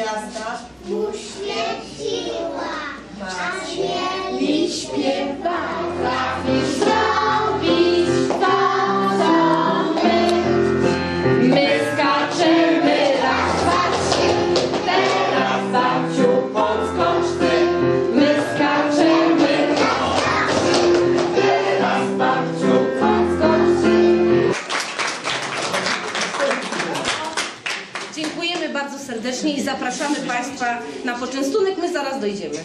gwiazda uświeciła, a mieliśmy Dziękujemy bardzo serdecznie i zapraszamy Państwa na poczęstunek. My zaraz dojdziemy.